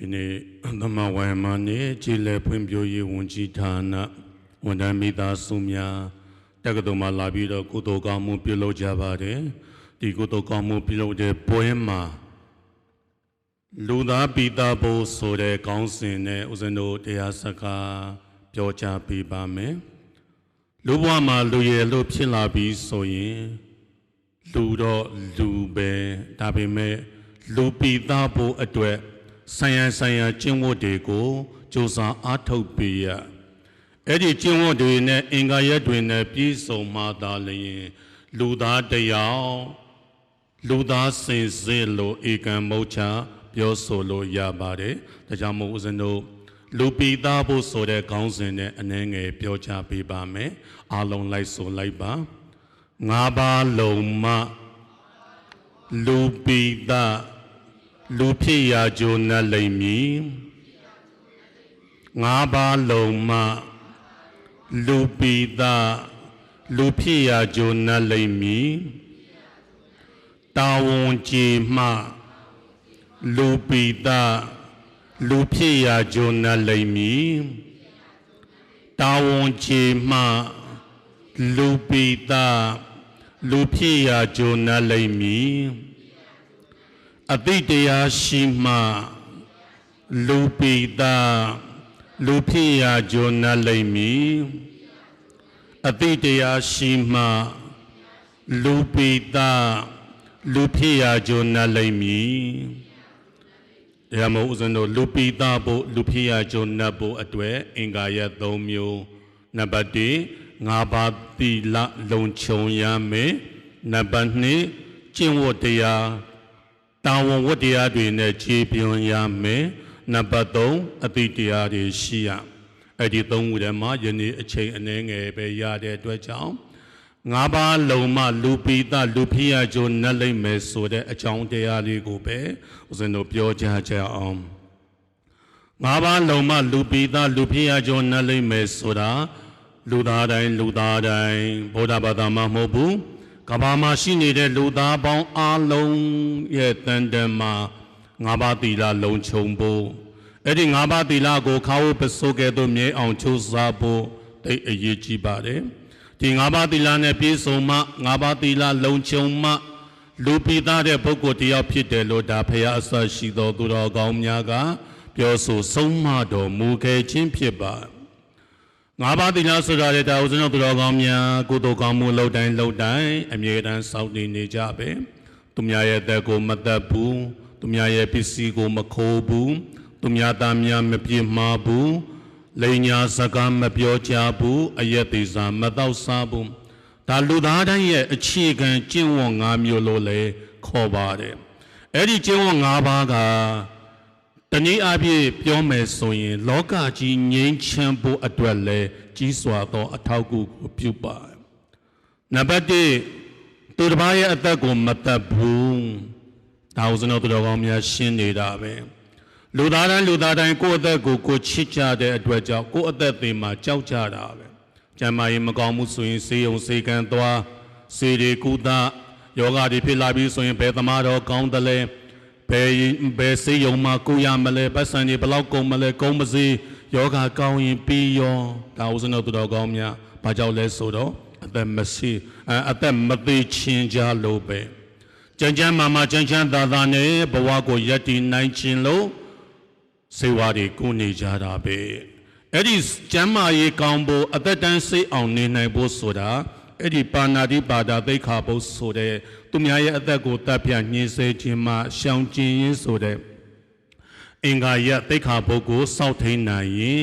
ဒီနေ့သမဝိုင်မနေ့ကြည်လည်ဖွံ့ဖြိုးရေးဝန်ကြီးဌာနဝန်ထမ်းမိသားစုများတက္ကသိုလ်မှာလာပြီးတော့ကုသိုလ်ကောင်းမှုပြုလုပ်ကြပါတယ်ဒီကုသိုလ်ကောင်းမှုပြုလုပ်တဲ့ပွဲမှာလူသားပိသားဖို့ဆိုတဲ့ကောင်းစဉ်နဲ့ဦးဇင်းတို့တရားစကားပြောကြားပေးပါမယ်လူဘဝမှာလူရည်လို့ဖြစ်လာပြီးဆိုရင်လူတော့လူပဲဒါပေမဲ့လူပိသားဖို့အတွက် ဆိုင်ရန်ဆိုင်ရာကျင့်ဝတ်တွေကိုစူးစမ်းအားထုတ်ပေးရအဲ့ဒီကျင့်ဝတ်တွေနဲ့အင်္ဂါရက်တွေနဲ့ပြည့်စုံမှသာလျှင်လူသားတစ်ယောက်လူသားစင်စစ်လို့ဧကံမုတ်ချပြောဆိုလို့ရပါတယ်ဒါကြောင့်မို့ဦးဇင်းတို့လူပိသားဖို့ဆိုတဲ့ခေါင်းစဉ်နဲ့အနှဲငယ်ပြောချပေးပါမယ်အားလုံးလိုက်ဆိုလိုက်ပါငါးပါးလုံးမလူပိသ လူဖြစ်ရာကြိုးနဲ့လိမ့်မည်ငါးပါးလုံးမလူပိသလူဖြစ်ရာကြိုးနဲ့လိမ့်မည်တာဝန်ကြီးမှလူပိသလူဖြစ်ရာကြိုးနဲ့လိမ့်မည်တာဝန်ကြီးမှလူပိသလူဖြစ်ရာဂျိုနလိမ့်မည် အတိတ်တရားရှိမှလူပိသလူဖြစ်ရာဂျိုနလိမ့်မည်အတိတ်တရားရှိမှလူပိသလူဖြစ်ရာဂျိုနလိမ့်မည်တရားမို့ဦးဇင်းတို့လူပိသဖို့လူဖြစ်ရာဂျိုနဖို့အတွက်အင်္ဂါရက်၃မျိုးနံပါတ်1ငါးပါးသီလလုံခြုံရမယ်နံပါတ်2ကျင့်ဝတ်တရား တာဝန်ဝတ်တရားတွေနဲ့ခြေပြွန်ရမယ်နံပါတ်3အတိတ်တရားတွေရှိရအဲ့ဒီသုံးခုထဲမှာယနေ့အချိန်အနည်းငယ်ပဲရတဲ့အတွက်ကြောင့်ငါးပါးလုံးမလူပိသလူဖိယကျိုးနတ်လိမ့်မယ်ဆိုတဲ့အကြောင်းတရားလေးကိုပဲဦးဇင်းတို့ပြောကြကြအောင်ငါးပါးလုံးမလူပိသားလူဖြစ်ရကြုံနဲ့လိမ့်မယ်ဆိုတာလူသားတိုင်းလူသားတိုင်းဗုဒ္ဓဘာသာမှာမဟုတ်ဘူး ကမ္ဘာမှာရှိနေတဲ့လူသားပေါင်းအားလုံးရဲ့တန်တန်မှာငါးပါးသီလလုံခြုံဖို့အဲ့ဒီငါးပါးသီလကိုခါဝပစိုးကဲ့သို့မြဲအောင်ချိုးစားဖို့တိတ်အရေးကြီးပါတယ်ဒီငါးပါးသီလနဲ့ပြည့်စုံမှငါးပါးသီလလုံခြုံမှလူပိသားတဲ့ပုဂ္ဂိုလ်တယောက်ဖြစ်တယ်လို့ဒါဖရာအစရှိတော်သူတော်ကောင်းများက ပြောဆိုဆုံးမတော်မူခဲ့ခြင်းဖြစ်ပါ ငါးပါးသီလဆိုတာလေဒါဥစဉ်တော်သူတော်ကောင်းများကုသိုလ်ကောင်းမှုလှုပ်တိုင်းလှုပ်တိုင်းအမြဲတမ်းစောင့်တည်နေကြပဲသူများရဲ့အသက်ကိုမတတ်ဘူးသူများရဲ့ပစ္စည်းကိုမခိုးဘူးသူများသားများမပြစ်မှားဘူးလိန်ညာစကားမပြောကြဘူးအယက်သေးစာမတော့စားဘူးဒါလူသားတိုင်းရဲ့အခြေခံကျင့်ဝတ်၅မျိုးလို့လေခေါ်ပါတယ်အဲ့ဒီကျင့်ဝတ်၅ပါးက တနည်းအားဖြင့်ပြောမယ်ဆိုရင် လောကကြီးငြိမ်းချမ်းဖို့အတွက်လည်းကြီးစွာသော အထောက်အကူကိုပြုပါတယ်။နံပါတ်1သူတစ်ပါးရဲ့အသက်ကိုမတတ်ဘူး။ဒါဦးဇနောသူတော်ကောင်းများရှင်းနေတာပဲ။လူသားတိုင်းလူသားတိုင်းကိုယ့်အသက်ကိုကိုယ်ချစ်ကြတဲ့အတွက်ကြောင့်ကိုယ့်အသက်သေးမှာကြောက်ကြတာပဲ။ကျမ်းမာရေးမကောင်းမှုဆိုရင်စေယုံစေကံသွားစေတွေကုသယောဂတွေဖြစ်လာပြီးဆိုရင်ဘယ်သမားတော်ကောင်းတယ်လဲ။ ဘယ်ဘယ်စေးယုံမှာကိုရမလဲပတ်စံတွေဘယ်လောက်ကုန်မလဲကုန်မစေယောဂကောင်းရင်ပြီးရောဒါဥစဉ်တော်သူတော်ကောင်းများဘာကြောင့်လဲဆိုတော့အသက်မရှိအအသက်မသေးချင်းကြလို့ပဲကြမ်းကြမ်းမာမာကြမ်းကြမ်းသာသာနဲ့ဘဝကိုယက်တည်နိုင်ခြင်းလို့စေဝါတွေကုနေကြတာပဲအဲ့ဒီကျမ်းမာရေးကောင်းဖို့အသက်တန်းစိတ်အောင်နေနိုင်ဖို့ဆိုတာ အဲ့ဒီပါဏာတိပါဒသိက္ခာပုဒ်ဆိုတဲ့သူများရဲ့အသက်ကိုတပ်ပြညှင်းဆဲခြင်းမှရှောင်ကျဉ်ရင်းဆိုတဲ့အင်္ဂါရသိက္ခာပုဒ်ကိုစောင့်ထိန်နိုင်ရင်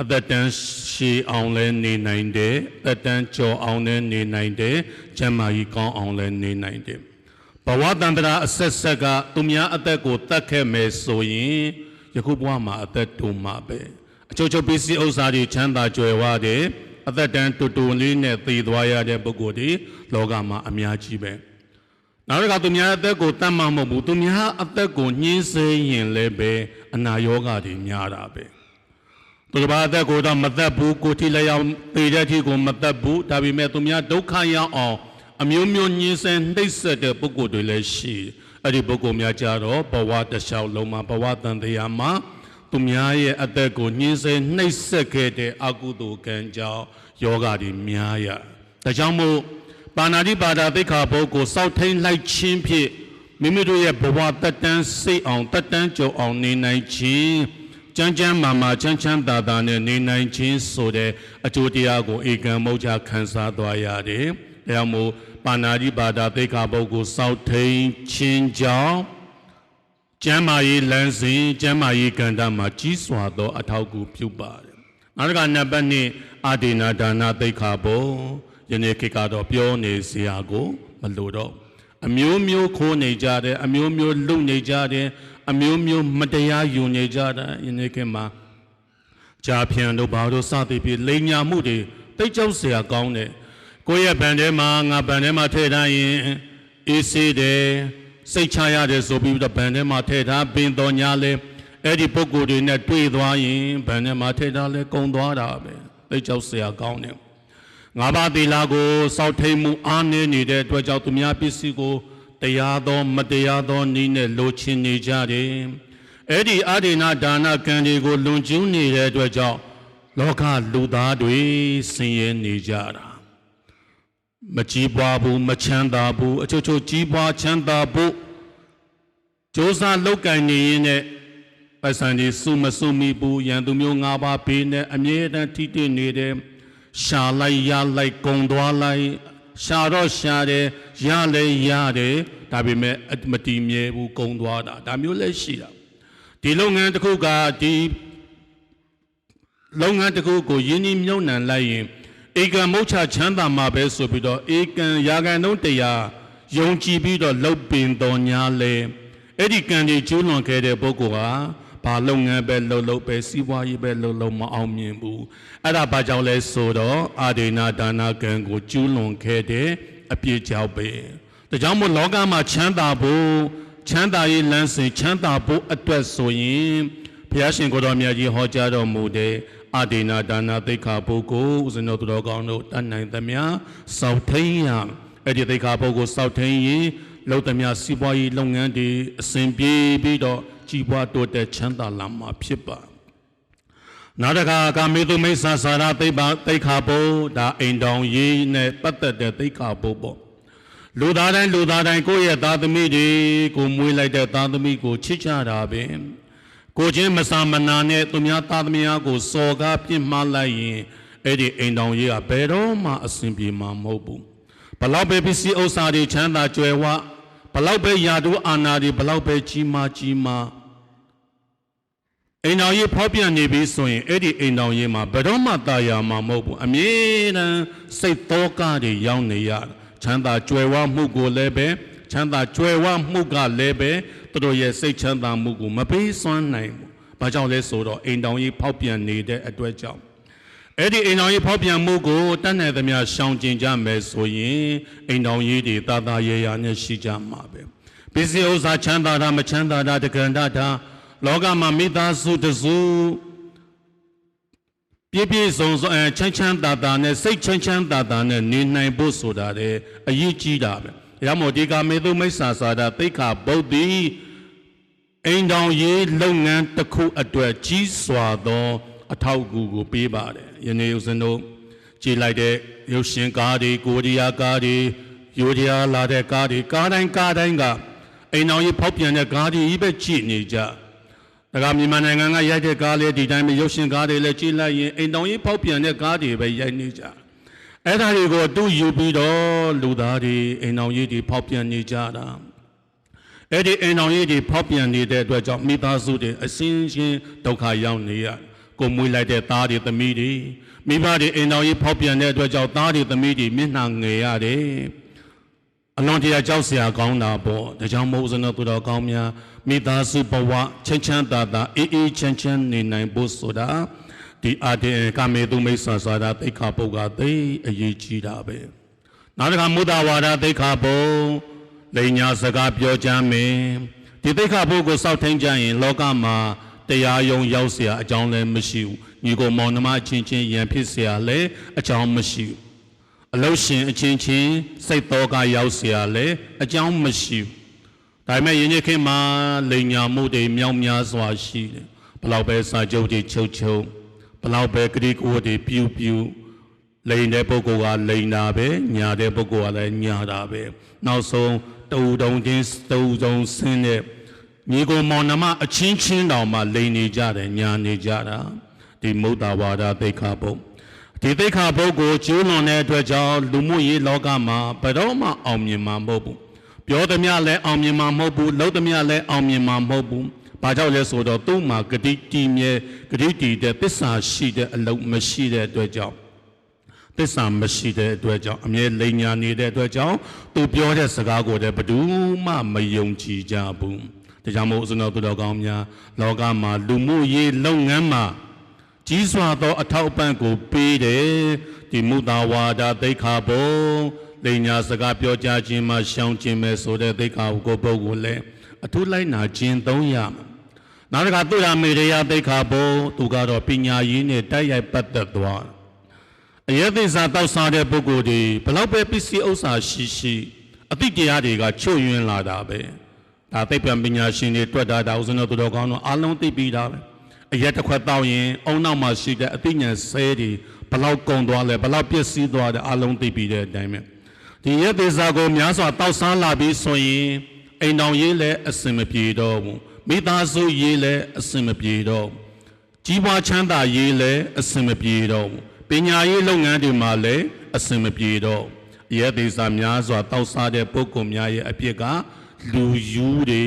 အသက်တန်းရှည်အောင်လဲနေနိုင်တယ်အသက်တန်းကျော်အောင်လဲနေနိုင်တယ်ကျမ်းမာရေးကောင်းအောင်လဲနေနိုင်တယ်ဘဝတန္တရာအဆက်ဆက်ကသူများအသက်ကိုတတ်ခဲ့မယ်ဆိုရင်ယခုဘဝမှာအသက်တူမှာပဲအချို့ချို့ပစ္စည်းဥစ္စာတွေချမ်းသာကြွယ်ဝတယ် အသက်တန်းတူတူလေးနဲ့သေသွားရတဲ့ပုဂ္ဂိုလ်တွေလောကမှာအများကြီးပဲနောက်တစ်ခါသူများအသက်ကိုတတ်မှမဟုတ်ဘူးသူများအသက်ကိုညှင်းဆဲရင်လည်းပဲအနာရောဂါတွေများတာပဲသူတစ်ပါးအသက်ကိုတော့မသက်ဘူးကိုထိလည်းရောက်ပေတဲ့အထိကိုမသက်ဘူးဒါပေမဲ့သူများဒုက္ခရောက်အောင်အမျိုးမျိုးညှင်းဆဲနှိပ်စက်တဲ့ပုဂ္ဂိုလ်တွေလည်းရှိတယ်အဲ့ဒီပုဂ္ဂိုလ်များကြတော့ဘဝတစ်လျှောက်လုံးမှာဘဝတန်တရားမှာ သူများရဲ့အသက်ကိုညှင်းဆဲနှိပ်စက်ခဲ့တဲ့အကုသိုလ်ကံကြောင့်ယောဂတွေများရဒါကြောင့်မို့ပါဏာတိပါဒသိက္ခာပုဂ္ဂိုလ်စောက်ထိန်လိုက်ခြင်းဖြင့်မိမိတို့ရဲ့ဘဝတက်တန်းစိတ်အောင်တက်တန်းကြုံအောင်နေနိုင်ခြင်းကျမ်းကျမ်းမာမာချမ်းချမ်းသာသာနဲ့နေနိုင်ခြင်းဆိုတဲ့အကျိုးတရားကိုဧကံမုတ်ချခံစားသွားရတယ်။ဒါကြောင့်မို့ပါဏာတိပါဒသိက္ခာပုဂ္ဂိုလ်စောက်ထိန်ခြင်းကြောင့် ကျမ်းမာရေးလမ်းစဉ်ကျမ်းမာရေးကဏ္ဍမှာကြီးစွာသော အထောက်အကူပြုပါတယ်။နောက်တစ်ခါနံပါတ်2အာဒေနာဒါနာသိက္ခာပုံယနေ့ခေတ်ကတော့ပြောနေစရာကို မလိုတော့အမျိုးမျိုးခိုးနေကြတယ်အမျိုးမျိုးလုံနေကြတယ်အမျိုးမျိုးမတရားယူနေကြတယ်ယနေ့ခေတ်မှာကြာဖြန်တို့ဘာတို့စသည်ဖြင့်လိန်ညာမှုတွေတိတ်ကြောက်စရာကောင်းတယ်ကိုယ့်ရဲ့ဗန်ထဲမှာငါဗန်ထဲမှာထည့်ထားရင်အေးစေးတယ် စိတ်ချရတယ်ဆိုပြီးတော့ဗန်ထဲမှာထည့်ထားပင်တော်ညာလဲအဲ့ဒီပုံကိုယ်တွေနဲ့တွေ့သွားရင်ဗန်ထဲမှာထည့်ထားလဲကုံသွားတာပဲတိတ်ကြောက်เสียကောင်းတယ်ငါးပါးသီလကိုစောက်ထိန်မှုအားနည်းနေတဲ့အတွက်ကြောင့်သူများပစ္စည်းကိုတရားသောမတရားသောနည်းနဲ့လိုချင်နေကြတယ်။အဲ့ဒီအာဒိနာဒါနကံတွေကိုလွန်ကျူးနေတဲ့အတွက်ကြောင့်လောကလူသားတွေဆင်းရဲနေကြတာ။ မကြီးပွားဘူးမချမ်းသာဘူးအချို့ချို့ကြီးပွားချမ်းသာဖို့စ조사လောက်ကင်နေရင်နဲ့ပတ်စံဒီစုမစုမိဘူးရန်သူမျိုး၅ပါးဘေးနဲ့အမြဲတမ်းထိတွေ့နေတယ်။ရှာလိုက်ရလိုက်ကုံသွားလိုက်ရှာတော့ရှာတယ်ရလည်းရတယ်ဒါပေမဲ့အမတီမြဲဘူးကုံသွားတာဒါမျိုးလည်းရှိတာဒီလုပ်ငန်းတစ်ခုကဒီလုပ်ငန်းတစ်ခုကိုယင်းနှမြုံနှံလိုက်ရင် ဧကံမုတ်ချချမ်းသာမှာပဲဆိုပြီးတော့ဧကံရာဂန်တုံးတရားယုံကြည်ပြီးတော့လှုပ်ပင်တော်ညာလဲအဲ့ဒီကံတွေကျူးလွန်ခဲ့တဲ့ပုဂ္ဂိုလ်ဟာဘာလုပ်ငန်းပဲလှုပ်လှုပ်ပဲစီးပွားရေးပဲလှုပ်လှုပ်မအောင်မြင်ဘူးအဲ့ဒါဘာကြောင့်လဲဆိုတော့အာဒေနာဒါနာကံကိုကျူးလွန်ခဲ့တဲ့အပြစ်ကြောင့်ပဲဒါကြောင့်မို့လောကမှာချမ်းသာဖို့ချမ်းသာရေးလမ်းစဉ်ချမ်းသာဖို့အတွက်ဆိုရင်ဘုရားရှင်ကိုတော်မြတ်ကြီးဟောကြားတော်မူတဲ့ အာဒေနာဒါနာသိက္ခာပုဂ္ဂိုလ်ဦးဇင်းတော်သူတော်ကောင်းတို့တတ်နိုင်သမျှစောက်ထိန်ရအဲ့ဒီသိက္ခာပုဂ္ဂိုလ်စောက်ထိန်ရင်လုံသမျှစီးပွားရေးလုပ်ငန်းတွေအစဉ်ပြေပြီးတော့ကြီးပွားတိုးတက်ချမ်းသာလာမှာဖြစ်ပါနောက်တစ်ခါကာမေတုမိစ္ဆာစာရသိပ္ပသိက္ခာပုဒါအိမ်တောင်ရေးနဲ့ပတ်သက်တဲ့သိက္ခာပုပေါ့လူသားတိုင်းလူသားတိုင်းကိုယ့်ရဲ့သားသမီးတွေကိုမွေးလိုက်တဲ့သားသမီးကိုချစ်ကြတာပဲ ကိုချင်းမစာမနာနဲ့သူများသားသမီးကိုစော်ကားပြစ်မှားလိုက်ရင်အဲ့ဒီအိမ်တောင်ရေးကဘယ်တော့မှအဆင်ပြေမှာမဟုတ်ဘူးဘလောက်ပဲပစ္စည်းဥစ္စာတွေချမ်းသာကြွယ်ဝဘလောက်ပဲယာတုအာနာတွေဘလောက်ပဲကြီးမားကြီးမားအိမ်တော်ကြီးဖောက်ပြန်နေပြီဆိုရင်အဲ့ဒီအိမ်တော်ကြီးမှာဘယ်တော့မှတာယာမှာမဟုတ်ဘူးအမြဲတမ်းစိတ်သောကတွေရောက်နေရချမ်းသာကြွယ်ဝမှုကိုလည်းပဲ ချမ်းသာကြွယ်ဝမှုကလည်းပဲသူတို့ရဲ့စိတ်ချမ်းသာမှုကိုမပေးစွမ်းနိုင်ဘူး။ဘာကြောင့်လဲဆိုတော့အိမ်တော်ကြီးဖောက်ပြန်နေတဲ့အတွက်ကြောင့်အဲ့ဒီအိမ်တော်ကြီးဖောက်ပြန်မှုကိုတတ်နိုင်သမျှရှောင်ကျဉ်ကြမယ်ဆိုရင်အိမ်တော်ကြီးတွေတာတာရေရာနဲ့ရှိကြမှာပဲ။ပစ္စည်းဥစ္စာချမ်းသာတာမချမ်းသာတာတက္ကန္တတာလောကမှာမိသားစုတစုပြည့်ပြည့်စုံစုံအဲချမ်းချမ်းသာသာနဲ့စိတ်ချမ်းချမ်းသာသာနဲ့နေနိုင်ဖို့ဆိုတာလေအရေးကြီးတာပဲ။ ဒါမှမဟုတ်ဒီကမေတုမိစ္ဆာစာဒသိက္ခာဗုဒ္ဓီအိမ်တောင်ရေးလုပ်ငန်းတစ်ခုအတွက်ကြီးစွာသော အထောက်အကူကိုပေးပါတယ်။ယနေ့ဦးဇင်းတို့ကြည်လိုက်တဲ့ရုပ်ရှင်ကားတွေကိုရီးယားကားတွေယူရီးယားလာတဲ့ကားတွေကားတိုင်းကားတိုင်းကအိမ်တော်ကြီးဖောက်ပြန်တဲ့ကားတွေကြီးပဲကြည့်နေကြ။ဒါကမြန်မာနိုင်ငံကရိုက်တဲ့ကားလေးဒီတိုင်းပဲရုပ်ရှင်ကားတွေလည်းကြည့်လိုက်ရင်အိမ်တော်ကြီးဖောက်ပြန်တဲ့ကားတွေပဲရိုက်နေကြ။ အဲ့ဒါတွေကိုတူယူပြီးတော့လူသားတွေအိမ်တော်ကြီးတွေဖောက်ပြန်နေကြတာ။အဲ့ဒီအိမ်တော်ကြီးတွေဖောက်ပြန်နေတဲ့အတွက်ကြောင့်မိသားစုတွေအစင်းချင်းဒုက္ခရောက်နေရကိုမွေးလိုက်တဲ့သားတွေသမီးတွေမိဘတွေအိမ်တော်ကြီးဖောက်ပြန်တဲ့အတွက်ကြောင့်သားတွေသမီးတွေမျက်နှာငယ်ရတယ်။အလွန်တရာကြောက်စရာကောင်းတာပေါ့ဒါကြောင့်မို့ဦးဇင်းတော်သူတော်ကောင်းများမိသားစုဘဝချမ်းချမ်းသာသာအေးအေးချမ်းချမ်းနေနိုင်ဖို့ဆိုတာ ဒီအတေကမေတုမိစ္ဆာစာရာသိက္ခာပုဂ္ဂသိအရေးကြီးတာပဲနောက်တစ်ခါမုဒ္ဒဝါဒသိက္ခာပုလိန်ညာစကားပြောကြမယ်ဒီသိက္ခာပုကိုစောက်ထိန်ကြရင်လောကမှာတရားယုံရောက်เสียအကြောင်းလည်းမရှိဘူးညီကိုမောင်နှမအချင်းချင်းယံဖြစ်เสียလည်းအကြောင်းမရှိဘူးအလုရှင်အချင်းချင်းစိတ်တော်ကရောက်เสียလည်းအကြောင်းမရှိဘူးဒါ ဒါပေမဲ့ယင်းညခင်မှာလိန်ညာမှုတွေမြောင်များစွာရှိတယ်ဘလောက်ပဲစာချုပ်တွေချုပ်ချုပ် ဘလောက်ပဲဂရိကိုတွေပြူပြူလိန်တဲ့ပုဂ္ဂိုလ်ကလိန်တာပဲညာတဲ့ပုဂ္ဂိုလ်ကလည်းညာတာပဲနောက်ဆုံးတူတုံချင်းတူတုံဆင်းတဲ့ညီကိုမောင်နှမအချင်းချင်းတောင်မှလိန်နေကြတယ်ညာနေကြတာဒီမုဒ္ဒဝါဒသိက္ခာပုဒ်ဒီသိက္ခာပုဒ်ကိုကျူးလွန်တဲ့အတွက်ကြောင့်လူမှုရေးလောကမှာဘယ်တော့မှအောင်မြင်မှာမဟုတ်ဘူးပြောသမျှလည်းအောင်မြင်မှာမဟုတ်ဘူးလုပ်သမျှလည်းအောင်မြင်မှာမဟုတ်ဘူး။ ဘာကြောင့်လဲဆိုတော့သူ့မှာဂတိတည်မြဲဂတိတည်တဲ့သစ္စာရှိတဲ့အလုံးမရှိတဲ့အတွက်ကြောင့်သစ္စာမရှိတဲ့အတွက်ကြောင့်အမြဲလိန်ညာနေတဲ့အတွက်ကြောင့်သူပြောတဲ့စကားကိုလည်းဘယ်သူမှမယုံကြည်ကြဘူး။ဒါကြောင့်မို့ဦးဇင်းတော်သူတော်ကောင်းများလောကမှာလူမှုရေးလုပ်ငန်းမှာကြီးစွာသောအထောက်အပံ့ကိုပေးတယ်ဒီမုဒ္ဒဝါဒသိက္ခာဘုံလိညာစကားပြောကြားခြင်းမှာရှောင်ခြင်းပဲဆိုတဲ့သိက္ခာကိုပုဂ္ဂိုလ်လည်းအထူးလိုက်နာခြင်းသုံးရမယ် နောက်တစ်ခါသူရမေရိယသိက္ခာဘုံသူကတော့ပညာရေးနဲ့တိုက်ရိုက်ပတ်သက်သွားအယသိစာတောက်စားတဲ့ပုဂ္ဂိုလ်တွေဘလောက်ပဲပစ္စည်းဥစ္စာရှိရှိအသိတရားတွေကချွတ်ယွင်းလာတာပဲဒါသိပ္ပံပညာရှင်တွေတွေ့တာဒါဥစဉ်တော်သူတော်ကောင်းတို့အလုံးသိပြီးတာပဲအရက်တစ်ခွက်တောက်ရင်အုံနောက်မှာရှိတဲ့အသိဉာဏ်ဆဲတွေဘလောက်ကုန်သွားလဲဘလောက်ပျက်စီးသွားတယ်အလုံးသိပြီးတဲ့အတိုင်းပဲဒီရက်သေးစာကိုများစွာတောက်စားလာပြီးဆိုရင်အိမ်တော်ရေးလည်းအစင်မပြေတော့ဘူး မိသားစုရေးလည်းအစင်မပြေတော့ဘူးကြီးပွားချမ်းသာရေးလည်းအစင်မပြေတော့ဘူးပညာရေးလုပ်ငန်းတွေမှာလည်းအစင်မပြေတော့ဘူးအရက်သေးစာများစွာတောက်စားတဲ့ပုဂ္ဂိုလ်များရဲ့အပြစ်ကလူယူတွေ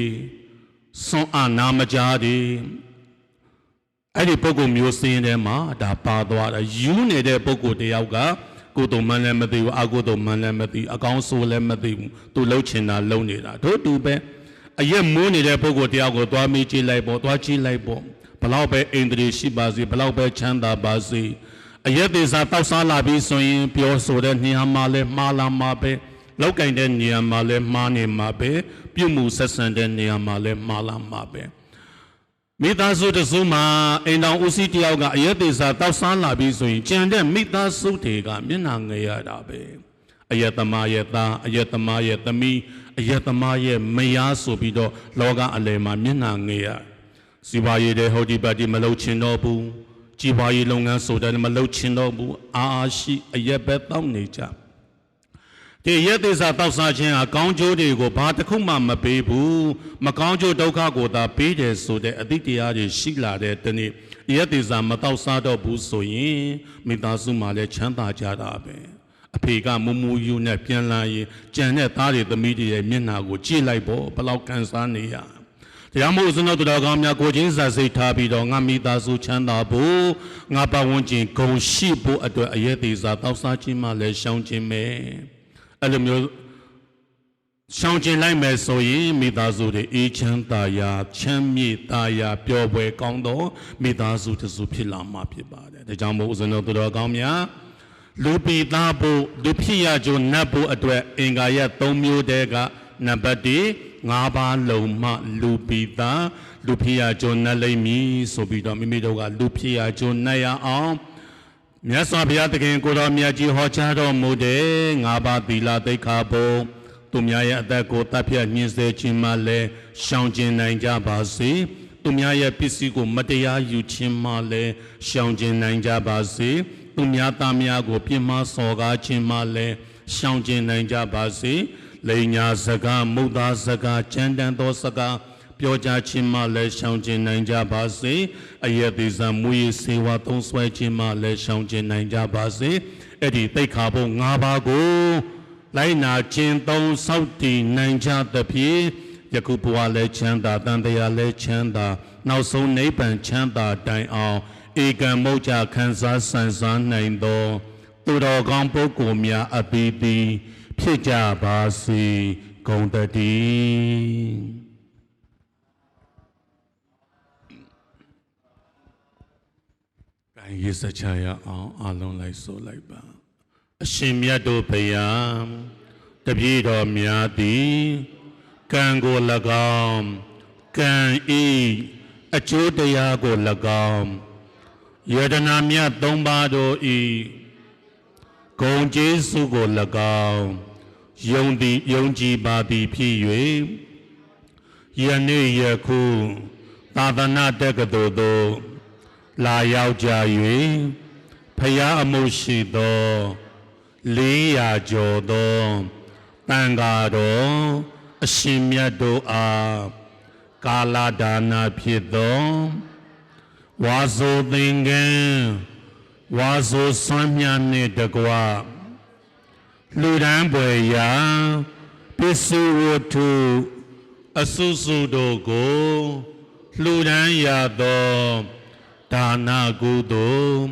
စွန့်အာနာမကြားတွေအဲ့ဒီပုဂ္ဂိုလ်မျိုးစင်းထဲမှာဒါပါသွားတာယူနေတဲ့ပုဂ္ဂိုလ်တယောက်ကကိုယ်တုံမှန်းလည်းမသိဘူးအကိုယ်တုံမှန်းလည်းမသိဘူးအကောင်းဆိုးလည်းမသိဘူးသူလှုပ်ချင်တာလှုပ်နေတာတို့တူပဲ အရက်မိုးနေတဲ့ပုဂ္ဂိုလ်တယောက်ကိုသွားမေးကြည့်လိုက်ပေါ့သွားကြည့်လိုက်ပေါ့ဘလောက်ပဲအိန္ဒြေရှိပါစေဘလောက်ပဲချမ်းသာပါစေအရက်သေးစားတောက်စားလာပြီးဆိုရင်ပြောဆိုတဲ့နေရာမှာလည်းမှားလာမှာပဲလောက်ကင်တဲ့နေရာမှာလည်းမှားနေမှာပဲပြုမှုဆက်ဆံတဲ့နေရာမှာလည်းမှားလာမှာပဲမိသားစုတစ်စုမှာအိမ်တော်ဦးစီးတယောက်ကအရက်သေးစာတောက်ဆန်းလာပြီးဆိုရင်ကြံတဲ့မိသားစုတွေကမျက်နှာငယ်ရတာပဲအရက်သမားရဲ့သားအရက်သမားရဲ့သမီး အရက်သမားရဲ့မယားဆိုပြီးတော့လောကအလယ်မှာမျက်နှာငယ်ရစီပွားရေးတဲ့ဟောဒီပါတီမလုပ်ချင်တော့ဘူးကြီးပွားရေးလုပ်ငန်းဆိုတဲ့မလုပ်ချင်တော့ဘူးအာအာရှိအရက်ပဲတောက်နေကြဒီရက်သေးစာတောက်စားခြင်းဟာကောင်းကျိုးတွေကိုဘာတစ်ခုမှမပေးဘူးမကောင်းကျိုးဒုက္ခကိုသာပေးတယ်ဆိုတဲ့အတိတ်တရားတွေရှိလာတဲ့တနေ့ရက်သေးစာမတောက်စားတော့ဘူးဆိုရင်မိသားစုမှာလည်းချမ်းသာကြတာပဲ အဖေကမူမူယူနဲ့ပြန်လာရင်ကြံတဲ့သားတွေသမီးတွေရဲ့မျက်နှာကိုကြည့်လိုက်ပေါ့ဘယ်လောက်ကန်စားနေရတရားမို့စနုတော်ကောင်းများကိုချင်းစာစိတ်ထားပြီးတော့ငါမိသားစုချမ်းသာဖို့ငါပတ်ဝန်းကျင်ဂုံရှိဖို့အတွက်အရက်သေးစာတောက်စားခြင်းမှလည်းရှောင်ခြင်းပဲအဲ့လိုမျိုးရှောင်ကျင်လိုက်မယ်ဆိုရင်မိသားစုတွေအေးချမ်းသာယာချမ်းမြေ့သာယာပျော်ပွဲကောင်းသောမိသားစုတစ်စုဖြစ်လာမှာဖြစ်ပါတယ်ဒါကြောင့်မို့ဦးဇင်းတို့သူတော်ကောင်းများ လူပီသားဖို့လူဖြစ်ရကြုံနတ်ဖို့အတွက်အင်္ဂါရက်၃မျိုးတည်းကနံပါတ်1၅ပါးလုံးမှလူပီသားလူဖြစ်ရကြုံနတ်လိမ့်မည်ဆိုပြီးတော့မိမိတို့ကလူဖြစ်ရကြုံနတ်ရအောင်မြတ်စွာဘုရားသခင်ကိုတော်မြတ်ကြီးဟောကြားတော်မူတဲ့ငါးပါးသီလသိက္ခာပုဒ်သူများရဲ့အသက်ကိုတပ်ဖြတ်ညှင်းဆဲခြင်းမှလည်းရှောင်ကျဉ်နိုင်ကြပါစေသူများရဲ့ပစ္စည်းကိုမတရားယူခြင်းမှလည်းရှောင်ကျဉ်နိုင်ကြပါစေ သူများသားများကို ပြင်းမစော်ကားခြင်းမှလည်းရှောင်ကျဉ်နိုင်ကြပါစေလိန်ညာစကားမုဒ္ဒါစကားကြမ်းတမ်းသောစကားပြောကြားခြင်းမှလည်းရှောင်ကျဉ်နိုင်ကြပါစေအယက်သေးစံမူရစေဝါသုံးဆွဲခြင်းမှလည်းရှောင်ကျဉ်နိုင်ကြပါစေအဲ့ဒီတိတ်ခါဖို့၅ပါးကိုလိုက်နာခြင်းသုံးစောင့်တည်နိုင်ကြသဖြင့်ယခုဘဝလည်းချမ်းသာတန်တရားလည်းချမ်းသာ နောက်ဆုံးနိဗ္ဗာန်ချမ်းသာတိုင်အောင် ဧကံမုတ်ချခံစားဆန်စားနိုင်သော သူတော်ကောင်းပုဂ္ဂိုလ်များအပိပိဖြစ်ကြပါစေဂုံတတိကံရေးစချရအောင်အလုံးလိုက်ဆိုလိုက်ပါအရှင်မြတ်တို့ဘုရားတပည့်တော်များသည်ကံကို၎င်းကံဤအကျိုးတရားကို၎င်း ယတနာမြတ်သုံးပါးတို့ဤဂုံကျေးဇူးကို၎င်းယုံသည်ယုံကြည်ပါသည်ဖြစ်၍ယနေ့ယခုသာသနာတက္ကသိုလ်သို့လာရောက်ကြ၍ဖယားအမှုရှိသော400ကျော်သောတန်ဃာတော်အရှင်မြတ်တို့အားကာလဒါနာဖြစ်သော ဝါဆိုသင်္ကန်းဝါဆိုဆွမ်းမြနှင့်တကွလူဒန်းပွေရာပစ္စည်းဝတ္ထုအဆုစုတို့ကိုလှူဒန်းရသောဒါနာကုသိုလ်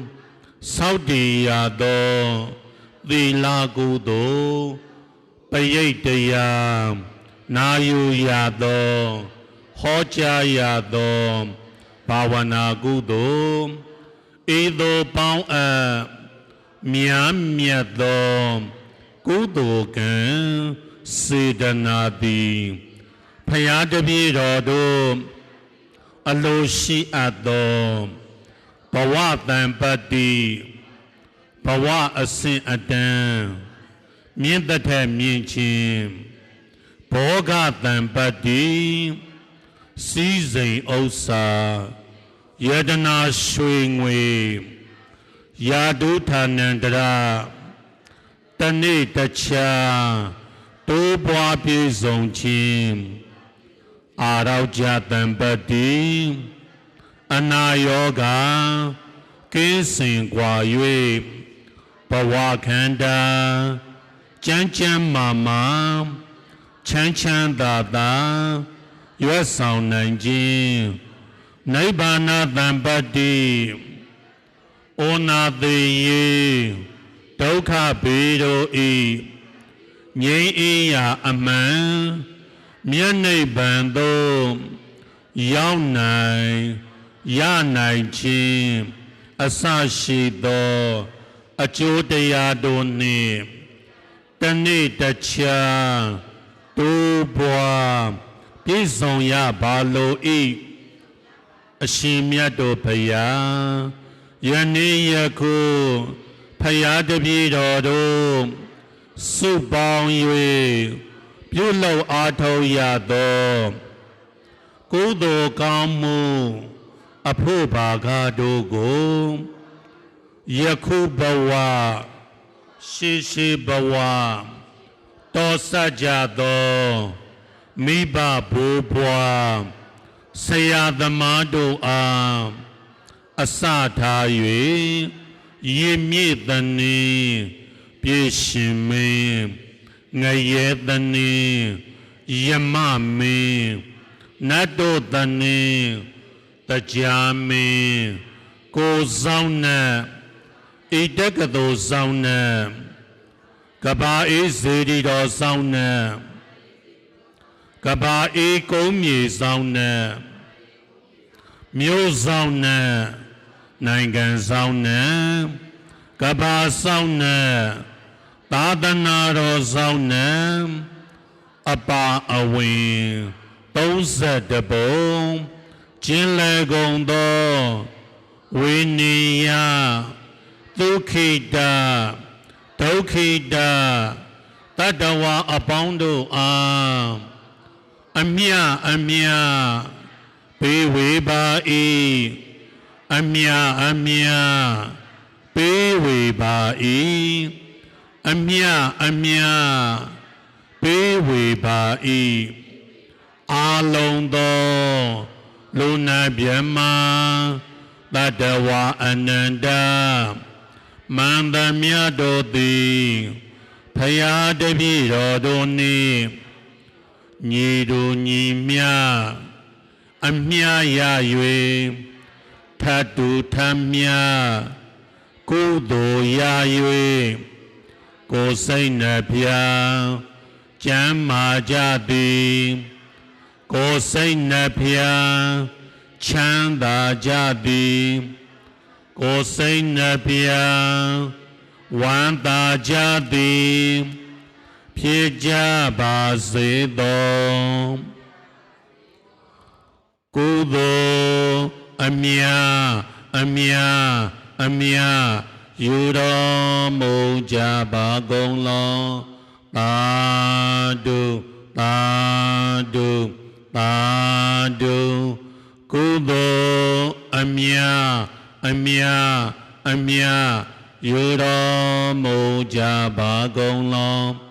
စောက်တည်ရသောသီလကုသိုလ်ပရိတ်တရားနာယူရသောဟောကြားရသော ဘာဝနာကုသိုလ်ဤသို့ပေါင်းအပ်မြတ်မြတ်သောကုသိုလ်ကံစေတနာသည်ဖရာတပည့်တော်တို့အလိုရှိအပ်သောဘဝတံပတ္တိဘဝအစဉ်အတန်းမြင့်တထက်မြင့်ချင်းဘောဂတံပတ္တိစီးစိမ်ဥစ္စာ ယတနာရွှေငွေယာတုဌာနန္တရာတနေ့တခြားတိုးပွားပြေဆုံးခြင်းအာရောကြတံပတ္တိအနာယောဂကင်းစင်กว่า၍ဘဝခန္ဓာကြမ်းကြမ်းမာမာချမ်းချမ်းသာသာရွတ်ဆောင်နိုင်ခြင်း နိဗ္ဗာန်တံပတ္တိဩနာသေးယေဒုက္ခဘေတို့ဤငြိမ်းအေးရာအမှန်မြတ်နိဗ္ဗာန်သို့ရောက်နိုင်ရနိုင်ခြင်းအစရှိသော အကျိုးတရားတို့နှင့်တနေ့တခြားတိုးပွားပြည့်စုံရပါလို၏ အရှင်မြတ်တို့ဖယားယနေ့ယခုဖယားတပည့်တော်တို့စုပေါင်း၍ပြုလုပ်အားထုတ်ရသောကုသိုလ်ကောင်းမှုအဖို့ဘာဂတို့ကိုယခုဘဝရှိရှိဘဝတောစကြသောမိဘဘိုးဘွား ဆရာသမားတို့အားအစထား၍ရည်မြစ်တနည်းပြေရှင်မင်းငရဲတနည်းယမမင်းနတ်တို့တနည်းတရားမင်းကိုဆောင်နဲ့ဣတကသိုလ်ဆောင်နဲ့ကဘာအေးဇေဒီတော်ဆောင်နဲ့ ကဘာအေးကုန်းမြေဆောင်နဲ့မြို့ဆောင်နဲ့နိုင်ငံဆောင်နဲ့ကဘာဆောင်နဲ့သာသနာတော်ဆောင်နဲ့အပါအဝင်32ပုံကျင်းလေကုန်သောဝိနိယဒုက္ခိတဒုက္ခိတတတဝအပေါင်းတို့အား အမြအမြဘေးဝေပါ၏အမြအမြဘေးဝေပါ၏အမြအမြဘေးဝေပါ၏အာလုံးသောလူနာမြမတတဝအနန္တမန္တမြတ်တို့သည်ဖရာတပည့်တော်တို့နှင့် ညီတို့ညီမြအမြရ၍ထတူထမြကုသိုလ်ရ၍ကိုယ်စိတ်နှပြကျမ်းမာကြသည်ကိုယ်စိတ်နှပြချမ်းသာကြသည်ကိုယ်စိတ်နှပြဝမ်းသာကြသည် ဖြစ်ကြပါစေသောကုသိုလ်အမြအမြအမြယူတော်မူကြပါကုန်လောသာဓုသာဓုသာဓုကုသိုလ်အမြအမြအမြယူတော်မူကြပါကုန်လော